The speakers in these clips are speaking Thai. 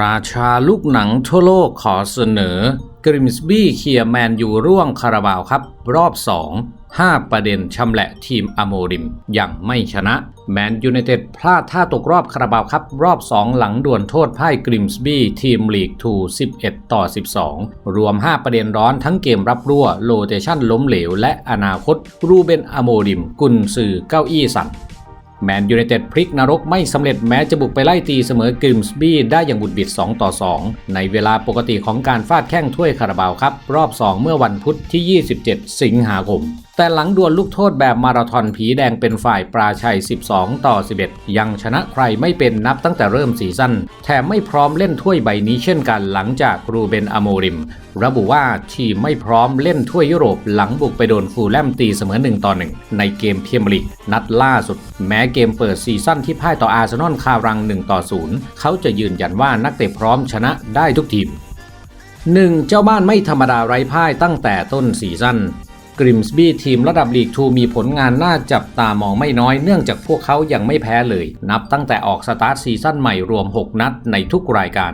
ราชาลูกหนังทั่วโลกขอเสนอกริมสบี้เคลียร์แมนยูร่วงคาราบาวครับ รอบ 2 5 ประเด็นชำแหละทีมอโมริมย่างไม่ชนะ แมนยูไนเต็ดพลาดท่าตกรอบคาราบาวครับ รอบ 2 หลังด่วนโทษพ่ายกริมสบี้ทีมลีก2 11 ต่อ 12 รวม 5 ประเด็นร้อนทั้งเกมรับรั่ว โลเตชันล้มเหลว และอนาคต รูเบนอโมริม กุนซือเก้าอี้สั่น แมนยูไนเต็ดพลิกนรกไม่สำเร็จแม้จะบุกไปไล่ตีเสมอกริมสบี้ได้อย่างบุดบิด 2 ต่อ 2 ในเวลาปกติของการฟาดแข้งถ้วยคาราบาวครับ รอบ 2 เมื่อวันพุธที่ 27 สิงหาคม แต่หลังดวลลูกโทษแบบมาราธอนผีแดงเป็นฝ่ายปราชัย 12 ต่อ 11 ยังชนะใครไม่เป็นนับตั้งแต่เริ่มซีซั่น แถมไม่พร้อมเล่นถ้วยใบนี้เช่นกันหลังจากรูเบนอโมริม ระบุว่าทีมไม่พร้อมเล่นถ้วยยุโรปหลังบุกไปโดนฟูลแลมตีเสมอ1ต่อ1ในเกมเพียมลีกนัดล่าสุด แม้เกมเปิดซีซั่นที่พ่ายต่ออาร์เซนอลคารัง1ต่อ0เขาจะยืนยันว่านักเตะพร้อมชนะได้ทุกทีม 1. เจ้าบ้านไม่ธรรมดาไร้พ่ายตั้งแต่ต้นซีซั่น กริมสบี้ทีมระดับลีก2มีผลงานน่าจับตามองไม่น้อยเนื่องจากพวกเขายังไม่แพ้เลย นับตั้งแต่ออกสตาร์ทซีซั่นใหม่รวม 6 นัดในทุกรายการ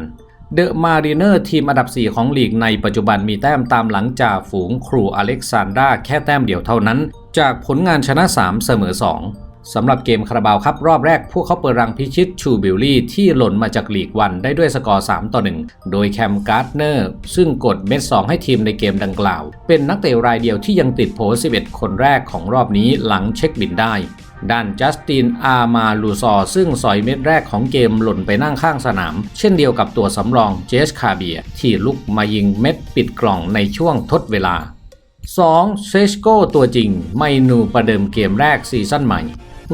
เดอะมารีเนอร์ทีมอันดับ 4 ของลีกในปัจจุบันมีแต้มตามหลังจากฝูงครูอเล็กซานดราแค่แต้มเดียวเท่านั้น จากผลงานชนะ 3 เสมอ 2 สำหรับเกมคาราบาวครับรอบแรก พวกเขาเปิดรังพิชิตชูบิลลี่ที่หล่นมาจากลีกวันได้ด้วยสกอร์ 3 ต่อ 1 โดยแคมการ์ดเนอร์ซึ่งกดเม็ด 2 ให้ทีมในเกมดังกล่าว เป็นนักเตะรายเดียวที่ยังติดโผ11 คนแรกของรอบนี้หลังเช็คบินได้ด้านจัสตินอามาลูซอร์ซึ่งสอยเม็ดแรกของเกมหล่นไปนั่งข้างสนาม เช่นเดียวกับตัวสำรองเจสคาเบีย ที่ลุกมายิงเม็ดปิดกล่องในช่วงทดเวลา 2. เซชโกตัวจริง ไม่นูประเดิมเกมแรกซีซั่นใหม่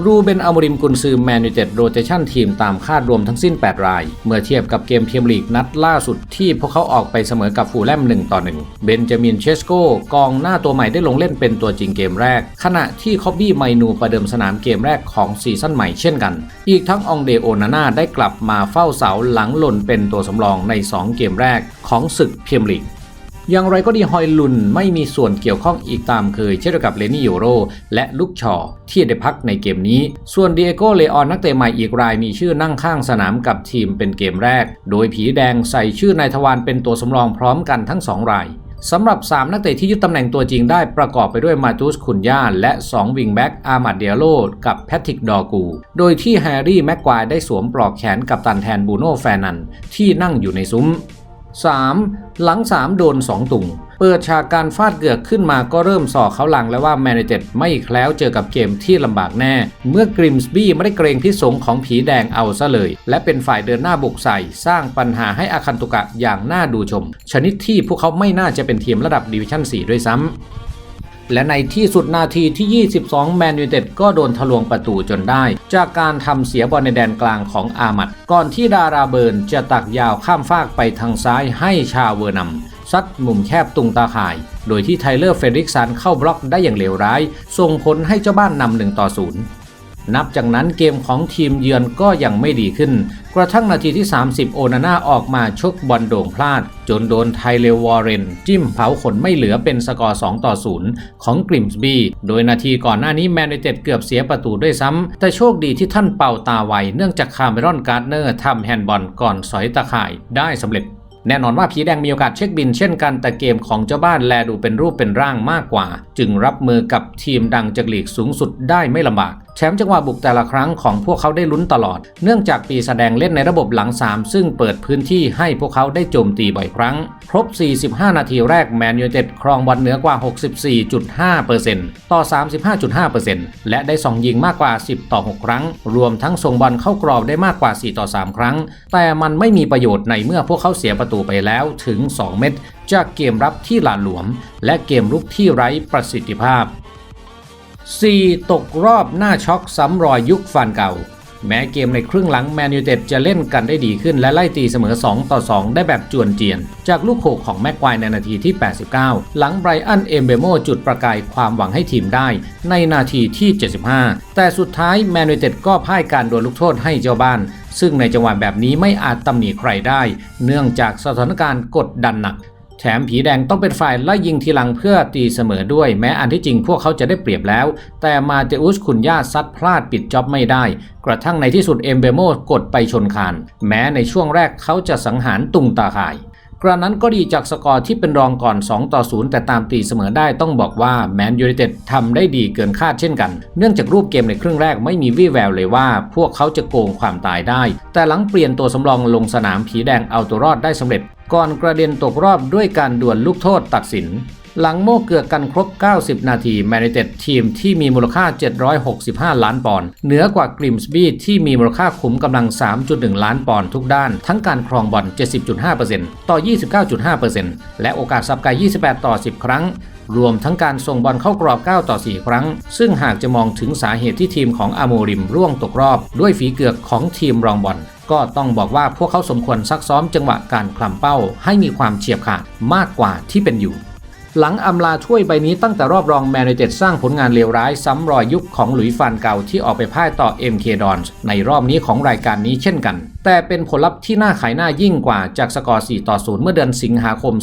รูเบนอมริมกุนซือแมนยูเต็ดโรเตชันทีมตามคาดรวมทั้งสิ้น 8 ราย เมื่อเทียบกับเกมเพียมลีกนัดล่าสุดที่พวกเขาออกไปเสมอกับฟูแลม1ต่อ1เบนจามินเชสโกกองหน้าตัวใหม่ได้ลงเล่นเป็นตัวจริงเกมแรก ขณะที่คอบบี้ไมนูประเดิมสนามเกมแรกของซีซั่นใหม่เช่นกัน อีกทั้งองเดโอนาน่าได้กลับมาเฝ้าเสาหลังหล่นเป็นตัวสำรองใน 2 เกมแรกของศึกเพียมลีก อย่างไรก็ดีฮอยลุนไม่มีส่วนเกี่ยวข้องอีกตามเคยเช่นเดียวกับเลนี่โยโรและลุกชอที่ได้พักในเกมนี้ ส่วนเดียโกเลออนนักเตะใหม่อีกรายมีชื่อนั่งข้างสนามกับทีมเป็นเกมแรก โดยผีแดงใส่ชื่อนายทวารเป็นตัวสำรองพร้อมกันทั้ง2รายสำหรับ 3 นักเตะที่ยึดตำแหน่งตัวจริงได้ประกอบไปด้วยมาตุสคุนย่าและ 2 วิงแบ็กอามาดเดียโลกับแพทริกดอร์กู โดยที่แฮร์รี่แม็กควายได้สวมปลอกแขนกับตันแทนบูโน่แฟนันที่นั่งอยู่ในซุ้ม 3. หลัง 3 โดน 2 ตุงเปิดฉากการฟาดเกือกขึ้นมาก็เริ่มสอกเขาหลังแล้วว่าแมนยูเต็ดไม่แคล้วเจอกับเกมที่ลำบากแน่ เมื่อกริมสบี้ไม่ได้เกรงพิสงของผีแดงเอาซะเลย และเป็นฝ่ายเดินหน้าบุกใส่ สร้างปัญหาให้อาคันตุกะอย่างน่าดูชม ชนิดที่พวกเขาไม่น่าจะเป็นทีมระดับดิวิชั่น 4 ด้วยซ้ำ และในที่สุดนาทีที่ 22 แมนยูเต็ดก็โดนทะลวงประตูจนได้ จากการทำเสียบอลในแดนกลางของอามัด ก่อนที่ดาราเบิร์นจะตักยาวข้ามฟากไปทางซ้ายให้ชาเวอร์นัมซัดมุมแคบตุงตาข่าย โดยที่ไทเลอร์เฟรดิกสันเข้าบล็อกได้อย่างเลวร้าย ส่งผลให้เจ้าบ้านนำหนึ่งต่อศูนย์ นับจากนั้นเกมของทีมเยือนก็ยังไม่ดีขึ้น กระทั่งนาทีที่ 30 โอนาน่าออกมาชกบอลโด่งพลาด จนโดนไทเลวอร์เรน จิ้มเผาขนไม่เหลือเป็นสกอร์ 2 ต่อ 0 ของกริมส์บีโดยนาทีก่อนหน้านี้แมนยูเต็ดเกือบเสียประตูด้วยซ้ำ แต่โชคดีที่ท่านเป่าตาไว เนื่องจากคาร์เมรอนการ์เนอร์ทำแฮนด์บอลก่อนสอยตะข่ายได้สำเร็จแน่นอนว่าผีแดงมีโอกาสเช็คบินเช่นกันแต่เกมของเจ้าบ้านแลดูเป็นรูปเป็นร่างมากกว่า จึงรับมือกับทีมดังจากลีกสูงสุดได้ไม่ลำบาก ชมป์จังหวะบุกแต่ละครั้งของพวกเขาได้ลุ้นตลอด เนื่องจากปีแสดงเล่นในระบบหลัง 3 ซึ่งเปิดพื้นที่ให้พวกเขาได้โจมตีบ่อยครั้ง ครบ 45 นาทีแรกแมนยูเต็ดครองบอลเหนือกว่า 64.5%ต่อ 35.5%และได้ส่องยิงมากกว่า 10 ต่อ 6 ครั้ง รวมทั้งส่งบอลเข้ากรอบได้มากกว่า 4 ต่อ 3 ครั้ง แต่มันไม่มีประโยชน์ในเมื่อพวกเขาเสียประตูไปแล้วถึง 2 เม็ดจากเกมรับที่หลาหลวม และเกมรุกที่ไร้ประสิทธิภาพ 4. ตกรอบหน้าช็อกซ้ำรอยยุคฟันเก่า แม้เกมในครึ่งหลังแมนยูเต็ดจะเล่นกันได้ดีขึ้นและไล่ตีเสมอ 2 ต่อ 2 ได้แบบจวนเจียน จากลูกโขกของแม็กควายในนาทีที่ 89 หลังไบรอันเอมเบโมจุดประกายความหวังให้ทีมได้ ในนาทีที่ 75 แต่สุดท้ายแมนยูเต็ดก็พ่ายการดวลลูกโทษให้เจ้าบ้าน ซึ่งในจังหวะแบบนี้ไม่อาจตำหนิใครได้ เนื่องจากสถานการณ์กดดันหนัก แถมผีแดงต้องเป็นฝ่ายไล่ยิงทีหลังเพื่อตีเสมอด้วย แม้อันที่จริงพวกเขาจะได้เปรียบแล้ว แต่มาเตอุสคุณย่าซัดพลาดปิดจ็อบไม่ได้ กระทั่งในที่สุดเอมเบโมกดไปชนคาน แม้ในช่วงแรกเขาจะสังหารตุงตาข่ายกระนั้นก็ดีจากสกอร์ที่เป็นรองก่อน 2 ต่อ 0 แต่ตามตีเสมอได้ต้องบอกว่าแมนยูไนเต็ดทำได้ดีเกินคาดเช่นกัน เนื่องจากรูปเกมในครึ่งแรกไม่มีวี่แววเลยว่า พวกเขาจะโกงความตายได้ แต่หลังเปลี่ยนตัวสำรองลงสนามผีแดงเอาตัวรอดได้สำเร็จ ก่อนกระเด็นตกรอบด้วยการดวลลูกโทษตัดสิน หลังโม่เกือกกันครบ 90 นาทีแมนยูไนเต็ดทีมที่มีมูลค่า 765 ล้านปอนด์เหนือกว่ากริมสบีที่มีมูลค่าขุมกำลัง 3.1 ล้านปอนด์ทุกด้าน ทั้งการครองบอล 70.5%ต่อ 29.5%และโอกาสสับไก28 ต่อ 10 ครั้ง รวมทั้งการส่งบอลเข้ากรอบ 9 ต่อ 4 ครั้ง ซึ่งหากจะมองถึงสาเหตุที่ทีมของอาโมริมร่วงตกรอบ ด้วยฝีเกือกของทีมรองบอลก็ต้องบอกว่าพวกเขาสมควรซักซ้อมจังหวะการคลำเป้าให้มีความเฉียบขาดมากกว่าที่เป็นอยู่ หลังอำลาถ้วยใบนี้ตั้งแต่รอบรองแมนยูเต็ดสร้างผลงานเลวร้ายซ้ำรอยยุคของหลุยฟานเก่าที่ออกไปพ่ายต่อ MK Dons ในรอบนี้ของรายการนี้เช่นกัน แต่เป็นผลลัพธ์ที่น่าขายหน้ายิ่งกว่าจากสกอร์ 4 ต่อ 0 เมื่อเดือนสิงหาคม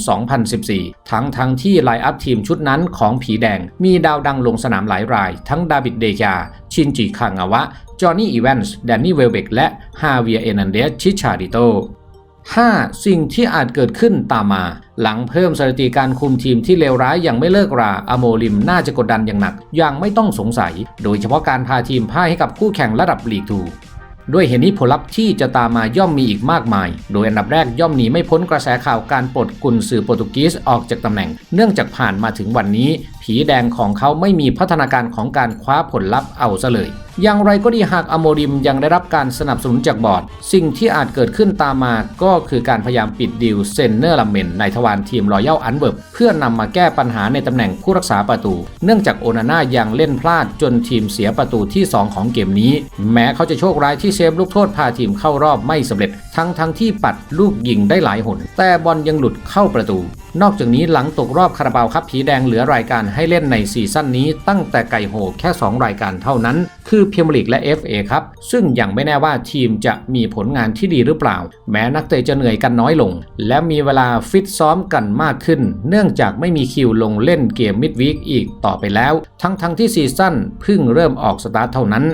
2014 ทั้งทั้งที่ไลน์อัพทีมชุดนั้นของผีแดง มีดาวดังลงสนามหลายราย ทั้งดาบิดเดยา ชินจิคางาวะ จอห์นนี่อีแวนส์ แดนนี่เวลเบกและฮาเวียเอนันเดส ชิชาดิโต 5. สิ่งที่อาจเกิดขึ้นตามมา หลังเพิ่มสถิติการคุมทีมที่เลวร้ายอย่างไม่เลิกราอโมลิมน่าจะกดดันอย่างหนัก อย่างไม่ต้องสงสัย โดยเฉพาะการพาทีมพ่ายให้กับคู่แข่งระดับลีกทูด้วยเหตุนี้ผลลัพธ์ที่จะตามมาย่อมมีอีกมากมาย โดยอันดับแรกย่อมหนีไม่พ้นกระแสข่าวการปลดกุนซือโปรตุกีสออกจากตำแหน่ง เนื่องจากผ่านมาถึงวันนี้ ผีแดงของเขาไม่มีพัฒนาการของการคว้าผลลัพธ์เอาซะเลย อย่างไรก็ดีหากอโมริมยังได้รับการสนับสนุนจากบอร์ด สิ่งที่อาจเกิดขึ้นตามมาก็คือการพยายามปิดดีลเซนเนอร์ลัมเมนในทวารทีมรอยัลอันเวิร์บเพื่อนำมาแก้ปัญหาในตำแหน่งผู้รักษาประตู เนื่องจากโอนาน่ายังเล่นพลาดจนทีมเสียประตูที่ 2 ของเกมนี้ แม้เขาจะโชคร้ายที่เซฟลูกโทษพาทีมเข้ารอบไม่สำเร็จ ทั้งทั้งที่ปัดลูกยิงได้หลายหนแต่บอลยังหลุดเข้าประตูนอกจากนี้หลังตกรอบคาราบาวครับผีแดงเหลือรายการให้เล่นในซีซั่นนี้ตั้งแต่ไก่โหแค่ 2 รายการเท่านั้น คือเมียร์ลีกและ FA ครับ ซึ่งยังไม่แน่ว่าทีมจะมีผลงานที่ดีหรือเปล่า แม้นักเตะจะเหนื่อยกันน้อยลง และมีเวลาฟิตซ้อมกันมากขึ้น เนื่องจากไม่มีคิวลงเล่นเกมมิดวีคอีกต่อไปแล้ว ทั้งทั้งที่ซีซั่นเพิ่งเริ่มออกสตาร์ทเท่านั้น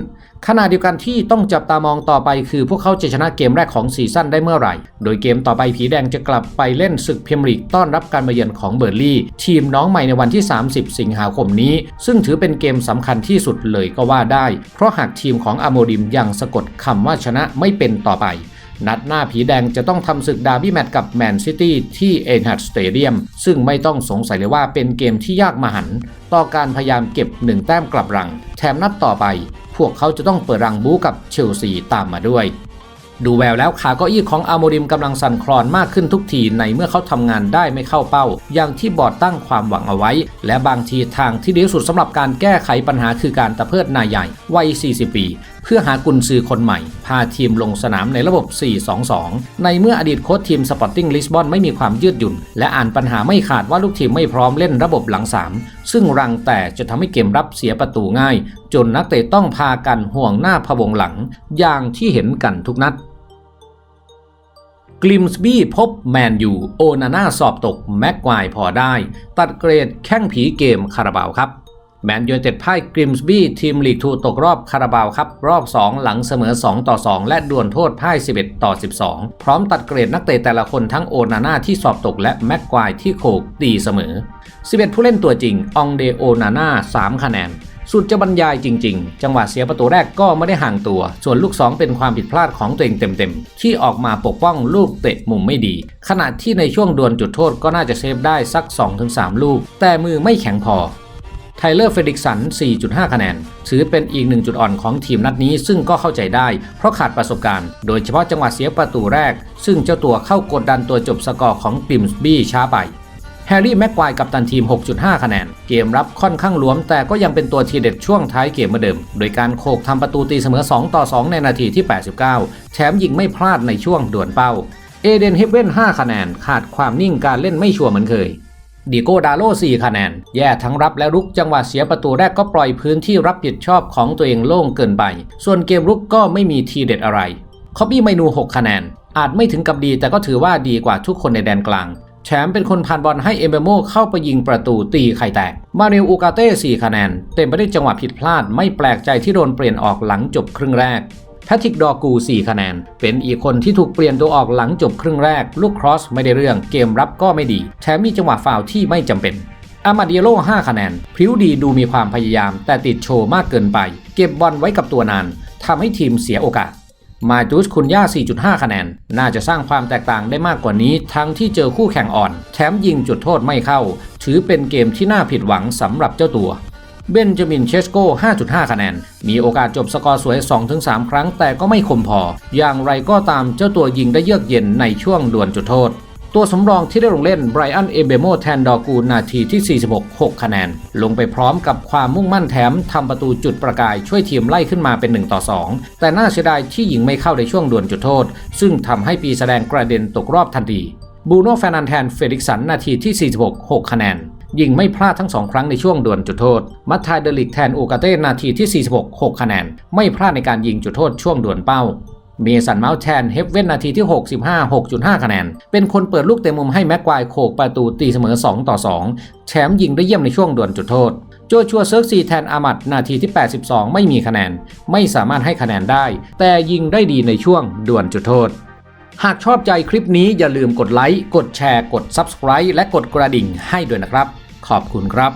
ขณะเดียวกันที่ต้องจับตามองต่อไปคือพวกเขาจะชนะเกมแรกของซีซั่นได้เมื่อไหร่ โดยเกมต่อไปผีแดงจะกลับไปเล่นศึกพรีเมียร์ลีกต้อนรับการมาเยือนของเบอร์ลี่ ทีมน้องใหม่ในวันที่ 30 สิงหาคมนี้ ซึ่งถือเป็นเกมสำคัญที่สุดเลยก็ว่าได้ เพราะหากทีมของอโมดิมยังสะกดคำว่าชนะไม่เป็นต่อไปนัดหน้าผีแดงจะต้องทำศึกดาร์บี้แมตช์กับแมนซิตี้ที่เอ็นฮัดสเตเดียมซึ่งไม่ต้องสงสัยเลยว่าเป็นเกมที่ยากมหันต์ต่อการพยายามเก็บหนึ่งแต้มกลับรัง แถมนัดต่อไป พวกเขาจะต้องเปิดรังบู๊กับเชลซีตามมาด้วย ดูแววแล้วขาเก้าอี้ของอาโมริมกำลังสั่นคลอนมากขึ้นทุกทีในเมื่อเขาทำงานได้ไม่เข้าเป้า อย่างที่บอร์ดตั้งความหวังเอาไว้ และบางทีทางที่ดีที่สุดสำหรับการแก้ไขปัญหาคือการตะเพิดนายใหญ่วัย 40 ปี เพื่อหากุนซือคนใหม่ พาทีมลงสนามในระบบ 4-2-2 ในเมื่ออดีตโค้ชทีมสปอร์ติ้งลิสบอนไม่มีความยืดหยุ่น และอ่านปัญหาไม่ขาดว่าลูกทีมไม่พร้อมเล่นระบบหลัง 3 ซึ่งรังแต่จะทำให้เกมรับเสียประตูง่าย จนนักเตะต้องพากันห่วงหน้าพะวงหลัง อย่างที่เห็นกันทุกนัดกลิมส์บี้พบแมนยูโอนาน่าสอบตก แม็กควายพอได้ ตัดเกรดแข้งผีเกมคาราบาวครับ แมนยูเต็ดพ่ายกริมส์บี้ทีมลีกทูตกรอบคาราบาวครับ รอบ 2 หลังเสมอ 2 ต่อ 2 และดวลโทษพ่าย 11 ต่อ 12 พร้อมตัดเกรดนักเตะแต่ละคนทั้งโอนาน่าที่สอบตกและแม็กควายที่โขกตีเสมอ 11 ผู้เล่นตัวจริง องเดโอนาน่า 3 คะแนน สุดจะบรรยายจริง ๆ จังหวะเสียประตูแรกก็ไม่ได้ห่างตัว ส่วนลูก 2 เป็นความผิดพลาดของตัวเองเต็มๆ ที่ออกมาปกป้องลูกเตะมุมไม่ดี ขณะที่ในช่วงดวลจุดโทษก็น่าจะเซฟได้สัก 2-3 ลูก แต่มือไม่แข็งพอ ไทเลอร์เฟดิกสัน 4.5 คะแนน ถือเป็นอีกหนึ่งจุดอ่อนของทีมนัดนี้ซึ่งก็เข้าใจได้ เพราะขาดประสบการณ์ โดยเฉพาะจังหวะเสียประตูแรก ซึ่งเจ้าตัวเข้ากดดันตัวจบสกอร์ของกริมส์บี้ช้าไปแฮร์รี่แม็กควายกับตันทีม 6.5 คะแนน เกมรับค่อนข้างหลวม แต่ก็ยังเป็นตัวทีเด็ดช่วงท้ายเกมเมือเดิม โดยการโขกทำประตูตีเสมอ 2 ต่อ 2 ในนาทีที่ 89 แถมยิงไม่พลาดในช่วงด่วนเป้า เอเดนเฮเว่น 5 คะแนน ขาดความนิ่งการเล่นไม่ชัวร์เหมือนเคย ดิโก้ดาโล่4คะแนน แย่ทั้งรับและรุกจังหวะเสียประตูแรกก็ปล่อยพื้นที่รับผิดชอบของตัวเองโล่งเกินไป ส่วนเกมรุกก็ไม่มีทีเด็ดอะไรคอบบี้ไมนู 6 คะแนน อาจไม่ถึงกับดีแต่ก็ถือว่าดีกว่าทุกคนในแดนกลาง แชมป์เป็นคนผ่านบอลให้เอเบโมเข้าไปยิงประตูตีไข่แตก มาเนลอูกาเต้4คะแนน เต็มไปด้วยจังหวะผิดพลาดไม่แปลกใจที่โดนเปลี่ยนออกหลังจบครึ่งแรก แพทริกดอร์กู 4 คะแนน เป็นอีกคนที่ถูกเปลี่ยนตัวออกหลังจบครึ่งแรก ลูกครอสไม่ได้เรื่องเกมรับก็ไม่ดี แถมมีจังหวะฟาวที่ไม่จำเป็นอามาเดียโล 5 คะแนน พริ้วดีดูมีความพยายาม แต่ติดโชว์มากเกินไป เก็บบอลไว้กับตัวนานทำให้ทีมเสียโอกาส มาจูสคุนย่า 4.5 คะแนน น่าจะสร้างความแตกต่างได้มากกว่านี้ ทั้งที่เจอคู่แข่งอ่อน แถมยิงจุดโทษไม่เข้า ถือเป็นเกมที่น่าผิดหวังสำหรับเจ้าตัว เบนจามินเชสโก 5.5 คะแนน มีโอกาสจบสกอร์สวย 2-3 ครั้งแต่ก็ไม่คมพอ อย่างไรก็ตามเจ้าตัวยิงได้เยือกเย็นในช่วงดวลจุดโทษ ตัวสำรองที่ได้ลงเล่นไบรอัน เอเบโมแทนดอร์กูนาทีที่ 46 6 คะแนน ลงไปพร้อมกับความมุ่งมั่นแถมทำประตูจุดประกายช่วยทีมไล่ขึ้นมาเป็น 1 ต่อ 2 แต่น่าเสียดายที่ยิงไม่เข้าในช่วงดวลจุดโทษ ซึ่งทำให้ปีแสดงกระเด็นตกรอบทันทีบูโน่แฟนันแทนเฟลิกสันนาทีที่ 46 6 คะแนน ยิงไม่พลาดทั้งสองครั้งในช่วงดวลจุดโทษ มัตไทเดลิกแทนโอกาเต้นาทีที่ 46 6 คะแนน ไม่พลาดในการยิงจุดโทษช่วงดวลเป้า เมสันเมาส์แทนเฮฟเว่นนาทีที่ 65 6.5 คะแนน เป็นคนเปิดลูกเตะมุมให้แม็กควายโขกประตูตีเสมอ 2 ต่อ 2แถมป์ยิงได้เยี่ยมในช่วงดวลจุดโทษโจชัวเซิร์กซีแทนอามัดนาทีที่ 82 ไม่มีคะแนน ไม่สามารถให้คะแนนได้ แต่ยิงได้ดีในช่วงดวลจุดโทษหากชอบใจคลิปนี้อย่าลืมกดไลค์ กดแชร์ กด Subscribe และกดกระดิ่งให้ด้วยนะครับ ขอบคุณครับ